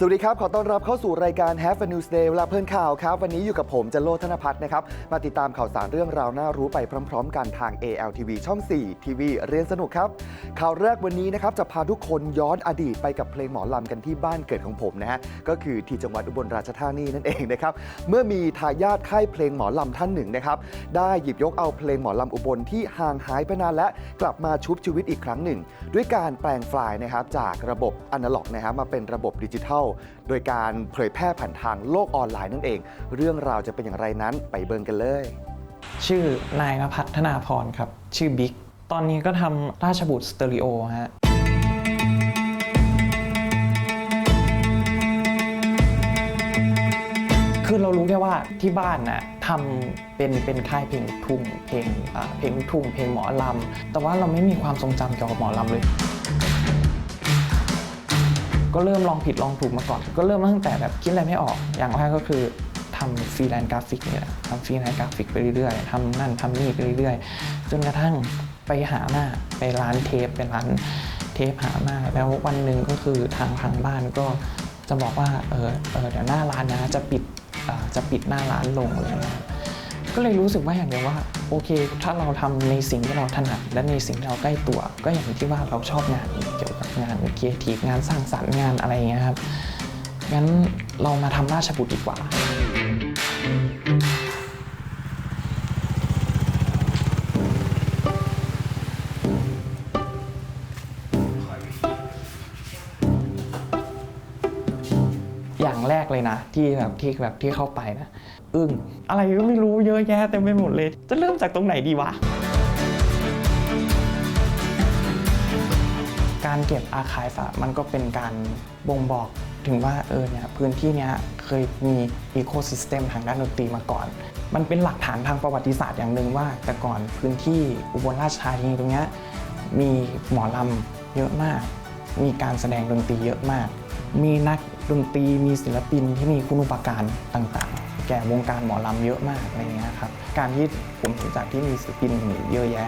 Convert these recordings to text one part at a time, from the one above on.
สวัสดีครับ ขอต้อนรับเข้าสู่รายการ Have a News Day เวลาเพื่อนข่าวครับ วันนี้อยู่กับผมจโลธนพัฒน์นะครับ มาติดตามข่าวสารเรื่องราวน่ารู้ไปพร้อม ๆ กันทาง ALTV ช่อง 4 ทีวีเรียนสนุกครับ ข่าวแรกวันนี้นะครับ จะพาทุกคนย้อนอดีตไปกับเพลงหมอลำกันที่บ้านเกิดของผมนะฮะ ก็คือที่จังหวัดอุบลราชธานีนั่นเองนะครับ เมื่อมีทายาทค่ายเพลงหมอลำท่านหนึ่งนะครับ ได้หยิบยกเอาเพลงหมอลำอุบลที่ห่างหายไปนานและกลับมาชุบชีวิตอีกครั้งหนึ่ง ด้วยการแปลงไฟล์นะครับจากระบบอนาล็อกนะครับมาเป็นระบบดิจิทัลโดยการเผยแพร่ผ่านทางโลกออนไลน์นั่นเอง เรื่องราวจะเป็นอย่างไรนั้นไปเบิ่งกันเลย ชื่อนายนภัทรธนาพรครับ ชื่อบิ๊ก ตอนนี้ก็ทำราชบุตรสเตอริโอฮะคือเรารู้แค่ว่าที่บ้านน่ะทำเป็นเป็นค่ายเพลงทุ่งเพลงเพลงทุ่งเพลงหมอลำแต่ว่าเราไม่มีความทรงจำเกี่ยวกับหมอลำเลย ก็เริ่มลองผิดลองถูกมาก่อน ก็เริ่มตั้งแต่แบบคิดอะไรไม่ออก อย่างแรกก็คือทำฟรีแลนซ์กราฟิกเนี่ยแหละทำฟรีแลนซ์กราฟิกไปเรื่อยๆทำนั่นทำนี่ไปเรื่อยๆ จนกระทั่งไปหาหน้าไปร้านเทปไปร้านเทปหาหน้า แล้ววันหนึ่งก็คือทางทางบ้านก็จะบอกว่าเออเออเดี๋ยวหน้าร้านนะจะปิดจะปิดหน้าร้านลงเลยนะก็เลยรู้สึกว่าอย่างเดียวว่า โอเค ถ้าเราทำในสิ่งที่เราถนัดและในสิ่งที่เราใกล้ตัว ก็อย่างที่ว่าเราชอบงานเกี่ยวกับงานครีเอทีฟงานสร้างสรรค์งานอะไรเงี้ยครับงั้นเรามาทำราชบุตรดีกว่า อย่างแรกเลยนะ ที่แบบที่แบบที่เข้าไปนะอึ้งอะไรก็ไม่รู้เยอะแยะเต็มไปหมดเลย จะเริ่มจากตรงไหนดีวะ การเก็บอาคายฝอะมันก็เป็นการบ่งบอกถึงว่าเออเนี่ยพื้นที่เนี้ยเคยมีอีโคซิสเต็มทางด้านดนตรีมาก่อน มันเป็นหลักฐานทางประวัติศาสตร์อย่างหนึ่งว่า แต่ก่อนพื้นที่อุบลราชธานีตรงเนี้ยมีหมอลำเยอะมาก มีการแสดงดนตรีเยอะมาก มีนัก ดนตรีมีศิลปินที่มีคุณูปการต่างๆ แก่วงการหมอลำเยอะมากอะไรเงี้ยครับการที่ผมเห็นจากที่มีศิลปินเยอะแยะ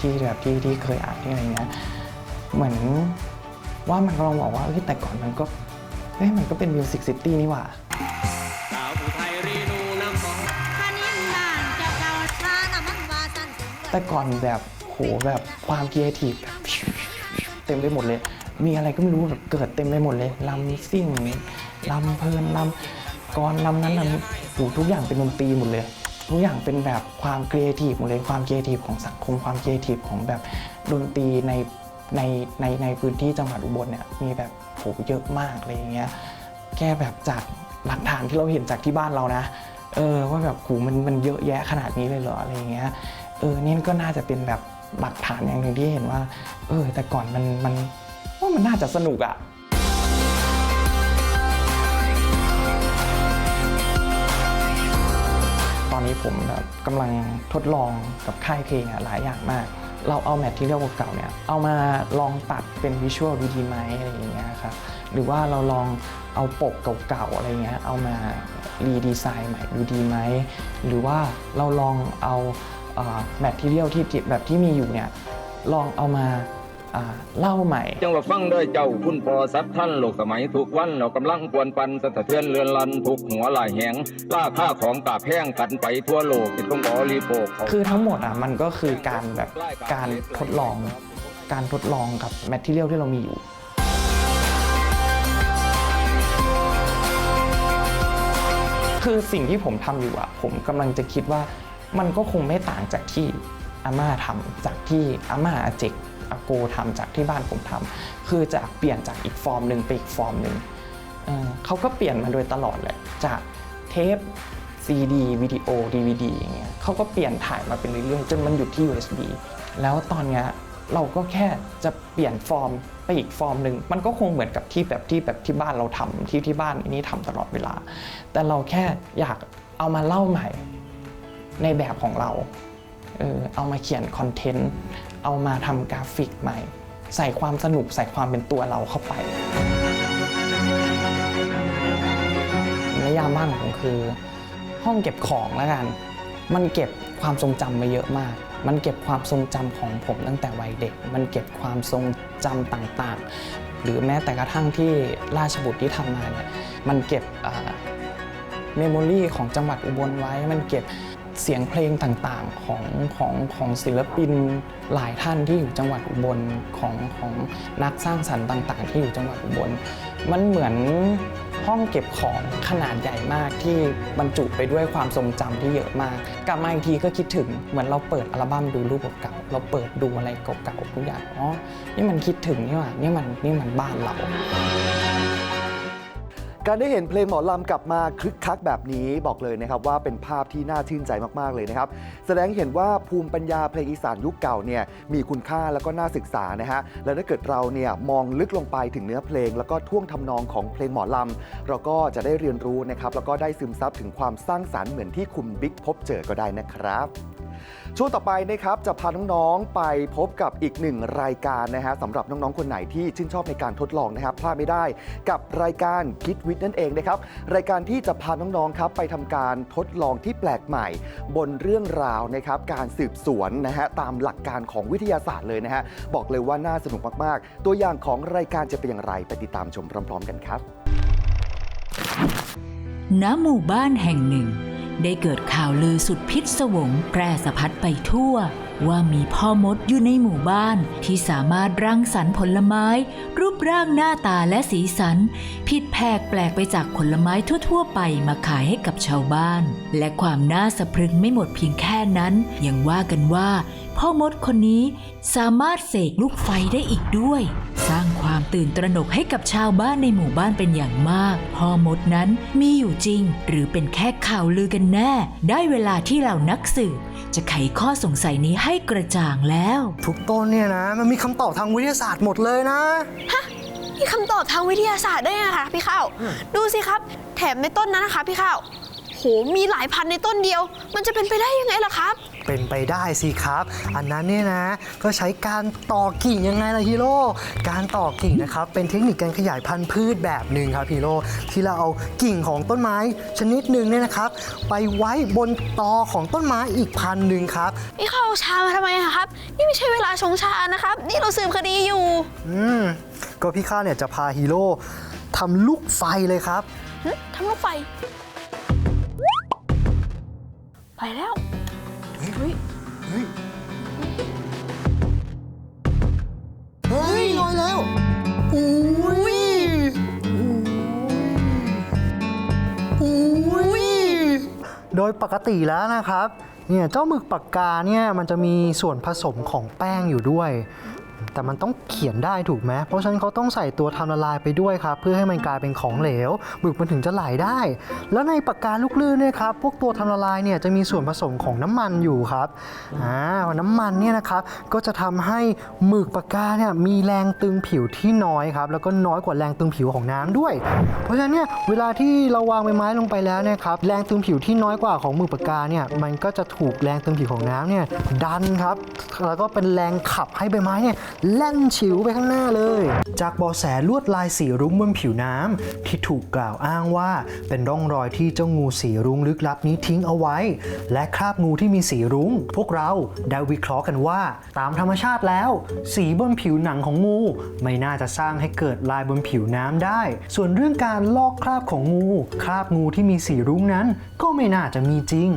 ที่แบบที่ที่เคยอ่านที่อะไรเงี้ยเหมือนว่ามันกำลังบอกว่าเฮ้ยแต่ก่อนมันก็เฮ้ยมันก็เป็นมิวสิกซิตี้นี่หว่าแต่ก่อนแบบโหแบบความครีเอทีฟแบบเต็มไปหมดเลย มีอะไรก็ไม่รู้แบบเกิดเต็มไปหมดเลยลำซิ่งลำเพลินลำกรลำนั้นลำโหทุกอย่างเป็นดนตรีหมดเลย ทุกอย่างเป็นแบบความครีเอทีฟหมดเลยความครีเอทีฟของสังคมความครีเอทีฟของแบบดนตรีในในในในพื้นที่จังหวัดอุบลเนี่ยมีแบบโหเยอะมากอะไรอย่างเงี้ยแค่แบบจากหลักฐานที่เราเห็นจากที่บ้านเรานะ เออว่าแบบหูมันมันเยอะแยะขนาดนี้เลยเหรออะไรอย่างเงี้ยเออนี่ก็น่าจะเป็นแบบหลักฐานอย่างหนึ่งที่เห็นว่า เออ แต่ก่อนมันมัน มันน่าจะสนุกอะตอนนี้ผมแบบกำลังทดลองกับค่ายเพลงอะหลายอย่างมาก เราเอาแมทที่เรียกว่าเก่าเนี่ย เอามาลองตัดเป็นวิชวลดูดีไหมอะไรอย่างเงี้ยครับหรือว่าเราลองเอาปกเก่าๆอะไรเงี้ยเอามารีดีไซน์ใหม่ดูดีไหมหรือว่าเราลองเอาแมทที่เรียลที่แบบที่มีอยู่เนี่ยลองเอามา เล่าใหม่ จังหวะฟังด้วยเจ้าคุณพอสัตว์ท่านโลกสมัยทุกวันเรากำลังกวนปันสะเทือนเรือนลันทุกหัวหลายแหงล่าค่าของกาบแห้งกันไปทั่วโลกที่ต้องบริโภคเขาคือทั้งหมดอะมันก็คือการแบบการทดลอง การทดลองกับแมทเทียลที่เรามีอยู่คือสิ่งที่ผมทำอยู่อะผมกำลังจะคิดว่ามันก็คงไม่ต่างจากที่ อาม่าทำจากที่อาม่าอาเจกอาโกทำจากที่บ้านผมทำคือจากเปลี่ยนจากอีกฟอร์มหนึ่งไปอีกฟอร์มหนึ่งเเขาก็เปลี่ยนมาโดยตลอดแหละจากเทป CD วิดีโอ DVD อย่างเงี้ยเขาก็เปลี่ยนถ่ายมาเป็นเรื่อยๆ จนมันหยุดที่ USB แล้วตอนเนี้ยเราก็แค่จะเปลี่ยนฟอร์มไปอีกฟอร์มหนึ่งมันก็คงเหมือนกับที่แบบที่แบบที่บ้านเราทำที่ที่บ้านนี้ทำตลอดเวลา แต่เราแค่อยากเอามาเล่าใหม่ในแบบของเรา เออเอามาเขียนคอนเทนต์ เอามาทำกราฟิกใหม่ ใส่ความสนุกใส่ความเป็นตัวเราเข้าไปนิยามบ้านของผมคือห้องเก็บของแล้วกัน มันเก็บความทรงจำมาเยอะมาก มันเก็บความทรงจำของผมตั้งแต่วัยเด็ก มันเก็บความทรงจำต่างๆ หรือแม้แต่กระทั่งที่ราชบุตรที่ทำมาเนี่ย มันเก็บเมมโมรีของจังหวัดอุบลไว้ มันเก็บ เสียงเพลงต่างๆของของของศิลปินหลายท่านที่อยู่จังหวัดอุบลของของนักสร้างสรรค์ต่าง ๆ ที่อยู่จังหวัดอุบล มันเหมือนห้องเก็บของขนาดใหญ่มากที่บรรจุไปด้วยความทรงจำที่เยอะมาก กลับมาอีกทีก็คิดถึงเหมือนเราเปิดอัลบั้มดูรูปเก่าเราเปิดดูอะไรเก่าๆทุกอย่างอ๋อนี่มันคิดถึงนี่หว่านี่มันนี่มันบ้านเรา การได้เห็นเพลงหมอลำกลับมาคึกคักแบบนี้บอกเลยนะครับว่าเป็นภาพที่น่าชื่นใจมากๆเลยนะครับ แสดงเห็นว่าภูมิปัญญาเพลงอีสานยุคเก่าเนี่ยมีคุณค่าแล้วก็น่าศึกษานะฮะและถ้าเกิดเราเนี่ยมองลึกลงไปถึงเนื้อเพลง แล้วก็ท่วงทำนองของเพลงหมอลำเราก็จะได้เรียนรู้นะครับแล้วก็ได้ซึมซับถึงความสร้างสรรค์เหมือนที่คุณบิ๊กพบเจอก็ได้นะครับ ช่วงต่อไปนะครับจะพาน้องๆไปพบกับอีกหนึ่งรายการนะฮะสำหรับน้องๆคนไหนที่ชื่นชอบในการทดลองนะครับพลาดไม่ได้กับรายการคิดวิทย์นั่นเองนะครับรายการที่จะพาน้องๆครับไปทำการทดลองที่แปลกใหม่ บนเรื่องราวนะครับการสืบสวนนะฮะตามหลักการของวิทยาศาสตร์เลยนะฮะบอกเลยว่าน่าสนุกมากๆ ตัวอย่างของรายการจะเป็นอย่างไรไปติดตามชมพร้อม ๆ กันครับณหมู่บ้านแห่งหนึ่ง ได้เกิดข่าวลือสุดพิศวงแพร่สะพัดไปทั่ว ว่ามีพ่อมดอยู่ในหมู่บ้านที่สามารถรังสรรค์ผลไม้ รูปร่างหน้าตาและสีสัน ผิดแผกแปลกไปจากผลไม้ทั่ว ๆ ไปมาขายให้กับชาวบ้าน และความน่าสะพรึงไม่หมดเพียงแค่นั้นยังว่ากันว่า พ่อมดคนนี้สามารถเสกลูกไฟได้อีกด้วย สร้างความตื่นตระหนกให้กับชาวบ้านในหมู่บ้านเป็นอย่างมาก พ่อมดนั้นมีอยู่จริง หรือเป็นแค่ข่าวลือกันแน่ ได้เวลาที่เหล่านักสืบจะไขข้อสงสัยนี้ให้กระจ่างแล้ว ทุกต้นเนี่ยนะ มันมีคำตอบทางวิทยาศาสตร์หมดเลยนะมีคำตอบทางวิทยาศาสตร์ได้วยนะคะพี่ข้าวดูสิครับ แถมในต้นนั้นนะคะพี่ข้าวโหมีหลายพันในต้นเดียว มันจะเป็นไปได้ยังไงล่ะครับ เป็นไปได้สิครับ อันนั้นเนี่ยนะ ก็ใช้การต่อกิ่งยังไงล่ะฮีโร่การต่อกิ่งนะครับเป็นเทคนิคการขยายพันธุ์พืชแบบหนึ่งครับฮีโร่ที่เราเอากิ่งของต้นไม้ชนิดหนึ่งเนี่ยนะครับ ไปไว้บนตอของต้นไม้อีกพันหนึ่งครับพี่ข้าวเอาชามาทำไมอะครับ นี่ไม่ใช่เวลาชงชานะครับ นี่เราสืบคดีอยู่ อืมก็พี่ข้าเนี่ยจะพาฮีโร่ทำลูกไฟเลยครับ หึทำลูกไฟ ไปแล้ว เฮ้ย เฮ้ยลอยแล้วอุ้ยอุ้ยโดยปกติแล้วนะครับ เนี่ยเจ้าหมึกปากกาเนี่ยมันจะมีส่วนผสมของแป้งอยู่ด้วย แต่มันต้องเขียนได้ถูกไหมเพราะฉะนั้นเขาต้องใส่ตัวทำละลายไปด้วยครับ เพื่อให้มันกลายเป็นของเหลวหมึกมันถึงจะไหลได้ แล้วในปากกาลูกลื่นเนี่ยครับพวกตัวทำละลายเนี่ยจะมีส่วนผสมของน้ำมันอยู่ครับอ่าน้ำมันเนี่ยนะครับก็จะทำให้หมึกปากกาเนี่ยมีแรงตึงผิวที่น้อยครับแล้วก็น้อยกว่าแรงตึงผิวของน้ำด้วย เพราะฉะนั้นเนี่ยเวลาที่เราวางใบไม้ลงไปแล้วเนี่ยครับแรงตึงผิวที่น้อยกว่าของหมึกปากกาเนี่ยมันก็จะถูกแรงตึงผิวของน้ำเนี่ยดันครับแล้วก็เป็นแรงขับให้ใบไม้เนี่ยแล่นฉิวไปข้างหน้าเลย จากเบาแสลวดลายสีรุ้งบนผิวน้ำที่ถูกกล่าวอ้างว่า เป็นร่องรอยที่เจ้างูสีรุ้งลึกลับนี้ทิ้งเอาไว้ และคราบงูที่มีสีรุ้ง พวกเราได้วิเคราะห์กันว่า ตามธรรมชาติแล้ว สีบนผิวหนังของงู ไม่น่าจะสร้างให้เกิดลายบนผิวน้ำได้ ส่วนเรื่องการลอกคราบของงู คราบงูที่มีสีรุ้งนั้น ก็ไม่น่าจะมีจริง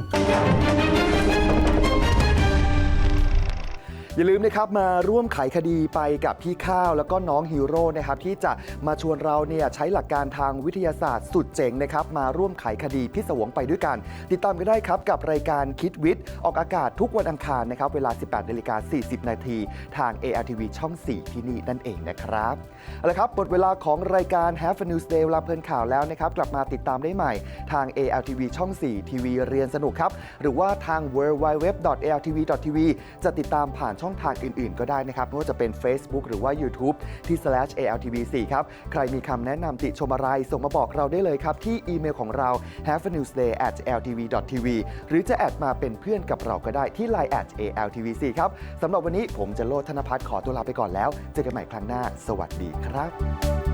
อย่าลืมนะครับมาร่วมไขคดีไปกับพี่ข้าวแล้วก็น้องฮีโร่นะครับที่จะมาชวนเราเนี่ยใช้หลักการทางวิทยาศาสตร์สุดเจ๋งนะครับมาร่วมไขคดีพิศวงไปด้วยกัน ติดตามกันได้ครับกับรายการคิดวิทย์ออกอากาศทุกวันอังคารนะครับเวลา 18นาฬิกา40 นาทีทาง ARTV ช่อง 4 ที่นี่นั่นเองนะครับเอาละครับหมดเวลาของรายการ Have a News Day เวลาเพลินข่าวแล้วนะครับกลับมาติดตามได้ใหม่ทาง ARTV ช่อง 4 ทีวีเรียนสนุกครับหรือว่าทาง www.artv.tv จะติดตามผ่านช่ององทางอื่นๆ ก็ได้นะครับไม่ว่าจะเป็น Facebook หรือว่า YouTube ที่ slash /altv4 ครับ ใครมีคำแนะนำติชมอะไร ส่งมาบอกเราได้เลยครับ ที่อีเมลของเรา have a newsday at ltv.tv หรือจะแอดมาเป็นเพื่อนกับเราก็ได้ที่ line at altv4 ครับสำหรับวันนี้ผมจะโลดธนพัฒน์ขอตัวลาไปก่อนแล้ว เจอกันใหม่ครั้งหน้า สวัสดีครับ